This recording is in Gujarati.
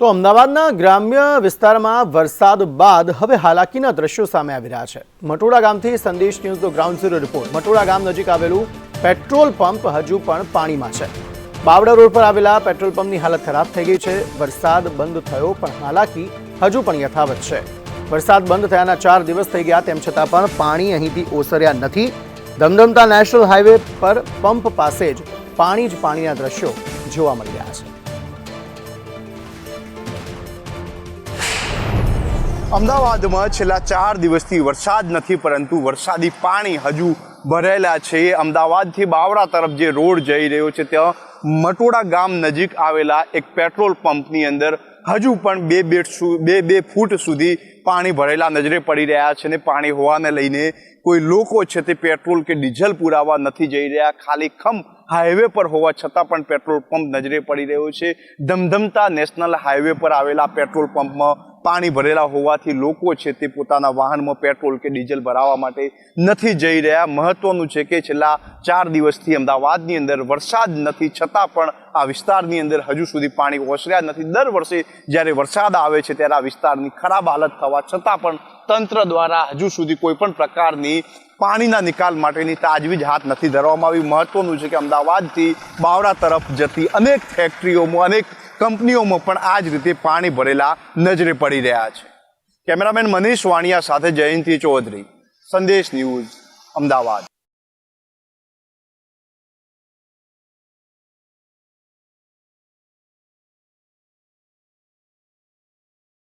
તો અમદાવાદના ગ્રામ્ય વિસ્તારમાં વરસાદ બાદ હવે હાલાકીના દ્રશ્યો સામે આવી રહ્યા છે. મટોડા ગામથી સંદેશ ન્યૂઝનો ગ્રાઉન્ડ ઝીરો રિપોર્ટ. મટોડા ગામ નજીક આવેલું પેટ્રોલ પંપ હજુ પણ પાણીમાં છે. બાવડા રોડ પર આવેલા પેટ્રોલ પંપની હાલત ખરાબ થઈ ગઈ છે. વરસાદ બંધ થયો, પણ હાલાકી હજુ પણ યથાવત છે. વરસાદ બંધ થયાના ચાર દિવસ થઈ ગયા, તેમ છતાં પણ પાણી અહીંથી ઓસર્યા નથી. ધમધમતા નેશનલ હાઈવે પર પંપ પાસે જ પાણી જ પાણીના દ્રશ્યો જોવા મળી રહ્યા છે. અમદાવાદમાં છેલ્લા ચાર દિવસથી વરસાદ નથી, પરંતુ વરસાદી પાણી હજુ ભરેલા છે. અમદાવાદથી બાવરા તરફ જે રોડ જઈ રહ્યો છે, ત્યાં મટોડા ગામ નજીક આવેલા એક પેટ્રોલ પંપની અંદર હજુ પણ બે બે બે બે ફૂટ સુધી પાણી ભરેલા નજરે પડી રહ્યા છે ને પાણી હોવાને લઈને કોઈ લોકો છે તે પેટ્રોલ કે ડીઝલ પુરાવા નથી જઈ રહ્યા. ખાલી ખમ હાઈવે પર હોવા છતાં પણ પેટ્રોલ પંપ નજરે પડી રહ્યો છે. ધમધમતા નેશનલ હાઈવે પર આવેલા પેટ્રોલ પંપમાં પાણી ભરેલા હોવાથી લોકો છે તે પોતાના વાહનમાં પેટ્રોલ કે ડીઝલ ભરાવવા માટે નથી જઈ રહ્યા. મહત્વનું છે કે છેલ્લા ચાર દિવસથી અમદાવાદની અંદર વરસાદ નથી, છતાં પણ આ વિસ્તારની અંદર હજુ સુધી પાણી ઓસર્યા નથી. દર વર્ષે જ્યારે વરસાદ આવે છે ત્યારે આ વિસ્તારની ખરાબ હાલત થવા છતાં પણ તંત્ર દ્વારા હજુ સુધી કોઈ પણ પ્રકારની પાણીના નિકાલ માટેની તાજવીજ હાથ નથી ધરવામાં આવી. મહત્વનું છે કે અમદાવાદથી બાવડા તરફ જતી અનેક ફેક્ટરીઓમાં અનેક કંપનીઓમાં પણ આ જ રીતે પાણી ભરેલા નજરે પડી રહ્યા છે. કેમેરામેન મનીષ વાણિયા સાથે જયંતિ ચૌધરી, સંદેશ ન્યૂઝ, અમદાવાદ.